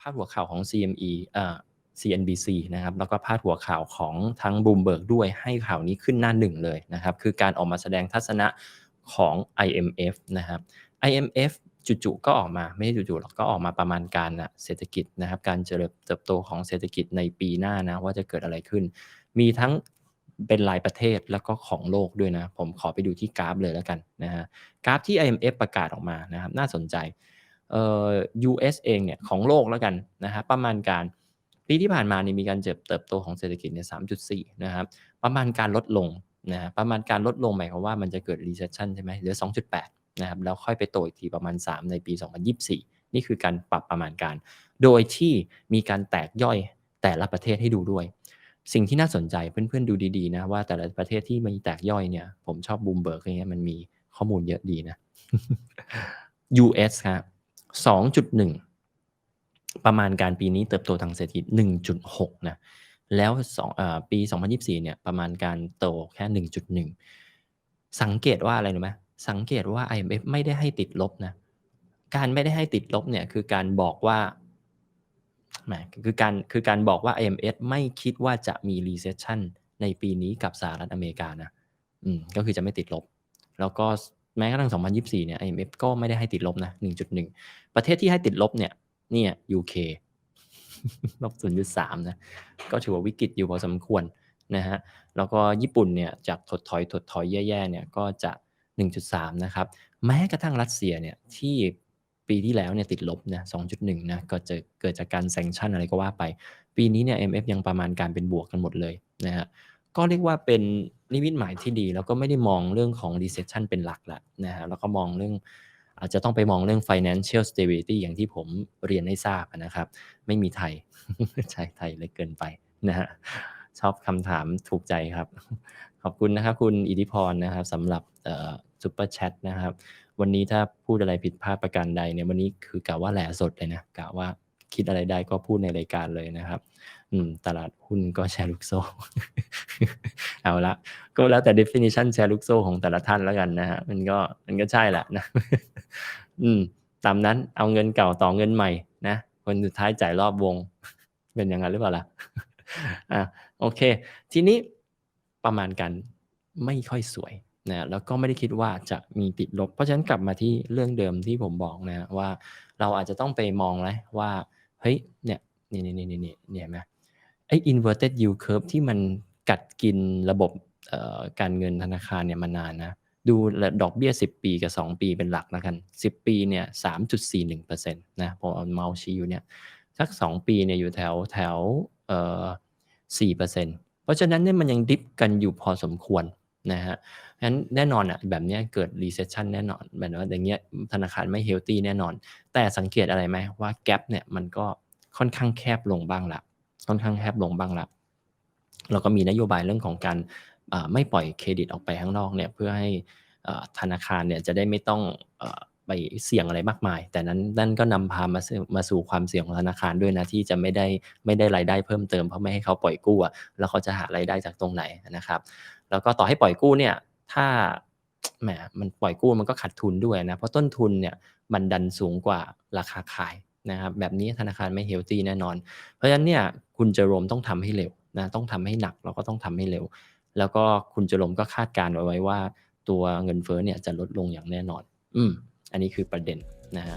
พาดหัวข่าวของ CME เอ่อ CNBC นะครับแล้วก็พาดหัวข่าวของทั้ง Bloomberg ด้วยให้ข่าวนี้ขึ้นหน้าหนึ่งเลยนะครับ คือการออกมาแสดงทัศนะของ IMF นะครับ IMF จู่ๆก็ออกมาไม่ใช่จู่ๆหรอกก็ออกมาประมาณการนะเศรษฐกิจนะครับ การเจริญเติบโตของเศรษฐกิจในปีหน้านะว่าจะเกิดอะไรขึ้น มีทั้งเป็นรายประเทศแล้วก็ของโลกด้วยนะ ผมขอไปดูที่กราฟเลยแล้วกันนะฮะกราฟที่ IMF ประกาศออกมานะครับ น่าสนใจ เอ่อ US เองเนี่ยของโลกแล้วกันนะฮะประมาณการปีที่ผ่านมานี่มีการเติบโตของเศรษฐกิจเนี่ย3.4 นะครับ ประมาณการลดลงนะฮะประมาณการลดลงหมายความว่ามันจะเกิด recession ใช่ไหมเหลือ 2.8 นะครับ แล้วค่อยไปโตอีกทีประมาณ 3 ในปี 2024 นี่คือการปรับประมาณการ โดยที่มีการแตกย่อยแต่ละประเทศให้ดูด้วย สิ่งที่น่าสนใจเพื่อนๆดูดีๆนะว่าแต่ละประเทศที่มีแตกย่อยเนี่ย ผมชอบบูมเบิร์กอะไรเงี้ยมันมีข้อมูลเยอะดีนะ US ครับ 2.1 ประมาณการปีนี้เติบโตทางเศรษฐกิจ 1.6 นะ แล้ว2ปี 2024 เนี่ย ประมาณการโตแค่ 1.1 สังเกตว่าอะไรรู้ไหมสังเกตว่า IMF ไม่ได้ให้ติดลบนะ การไม่ได้ให้ติดลบเนี่ยคือการบอกว่าหมคือการคือการบอกว่า IMF ไม่คิดว่าจะมี recession ในปีนี้กับสหรัฐอเมริกานะ อืม ก็คือจะไม่ติดลบ แล้วก็ แม้กระทั่ง 2024 เนี่ย IMF ก็ไม่ได้ให้ติดลบนะ 1.1 ประเทศที่ให้ติดลบเนี่ย เนี่ย UK ลบ 0.3 นะ ก็ถือว่าวิกฤตอยู่พอสมควรนะฮะ แล้วก็ญี่ปุ่นเนี่ย จากถดถอยถดถอยแย่ๆ เนี่ย ก็จะ 1.3 นะครับ แม้กระทั่งรัสเซียเนี่ย ที่ปีที่แล้วเนี่ยติดลบนะ 2.1 นะ ก็จะเกิดจากการแซงชั่นอะไรก็ว่าไป ปีนี้เนี่ย IMF ยังประมาณการเป็นบวกกันหมดเลยนะฮะ ก็เรียกว่าเป็น นิมิตหมายที่ดี แล้วก็ไม่ได้มองเรื่องของ recession เป็นหลักล้วนะฮะแล้วก็มองเรื่องอาจจะต้องไปมองเรื่อง financial stability อย่างที่ผมเรียนให้ทราบนะครับ ไม่มีไทยใช่ไทยเล็กเกินไปนะฮะชอบคำถามถูกใจครับ ขอบคุณนะครับคุณอิทธิพรนะครับสำหรับซุปเปอร์แชทนะครับ วันนี้ถ้าพูดอะไรผิดพลาดประการใดเนี่ยวันนี้คือกะว่าแหล่สดเลยนะกะว่าคิดอะไรได้ก็พูดในรายการเลยนะครับ อืม ตลาดหุ้นก็แชร์ลูกโซ่ เอาละก็แล้วแต่ definition แชร์ลูกโซ่ของแต่ละท่านแล้วกันนะฮะมันก็มันก็ใช่แหละนะอืมตามนั้นเอาเงินเก่าต่อเงินใหม่นะคนสุดท้ายจ่ายรอบวง เป็นอย่างนั้นหรือเปล่าล่ะอะโอเค ทีนี้ประมาณกันไม่ค่อยสวยนะแล้วก็ไม่ได้คิดว่าจะมีติดลบ เพราะฉะนั้นกลับมาที่เรื่องเดิมที่ผมบอกนะว่าเราอาจจะต้องไปมองแล้วว่าเฮ้ยเนี่ยนี่นี่นี่นี่เนี่ยเห็นไหมไอ้ inverted yield curve ที่มัน กัดกินระบบการเงินธนาคารเนี่ยมานานนะ ดูดอกเบี้ย 10 ปีกับ 2 ปีเป็นหลักแล้วกัน 10 ปีเนี่ย3.41%นะผมเอาเมาส์ชี้อยู่เนี่ยสัก 2 ปีเนี่ยอยู่แถวแถวเอ่อ4%เพราะฉะนั้นเนี่ยมันยังดิฟกันอยู่พอสมควรนะฮะงั้นแน่นอนอะแบบเนี้ยเกิด recession แน่นอนแบบว่าอย่างเงี้ยธนาคารไม่ healthy แน่นอน แต่สังเกตอะไรไหมว่า gap เนี่ยมันก็ค่อนข้างแคบลงบ้างละค่อนข้างแคบลงบ้างละ แล้วก็มีนโยบายเรื่องของการไม่ปล่อยเครดิตออกไปข้างนอกเนี่ยเพื่อให้ธนาคารเนี่ยจะได้ไม่ต้องอไปเสี่ยงอะไรมากมาย แต่นั้นนั่นก็นำพามาสู่มาสู่ความเสี่ยงของธนาคารด้วยนะที่จะไม่ได้ไม่ได้รายได้เพิ่มเติมเพราะไม่ให้เขาปล่อยกู้แล้วเขาจะหารายได้จากตรงไหนนะครับ แล้วก็ต่อให้ปล่อยกู้เนี่ยถ้าแหมมันปล่อยกู้มันก็ขาดทุนด้วยนะเพราะต้นทุนเนี่ยมันดันสูงกว่าราคาขายนะครับแบบนี้ธนาคารไม่เฮลตี้แน่นอน เพราะฉะนั้นเนี่ยคุณเจอโรมต้องทำให้เร็ว นะต้องทำให้หนักเราก็ต้องทำให้เร็ว แล้วก็คุณเจอโรมก็คาดการณ์ไว้ว่า ตัวเงินเฟ้อเนี่ยจะลดลงอย่างแน่นอน อืมอันนี้คือประเด็นนะฮะ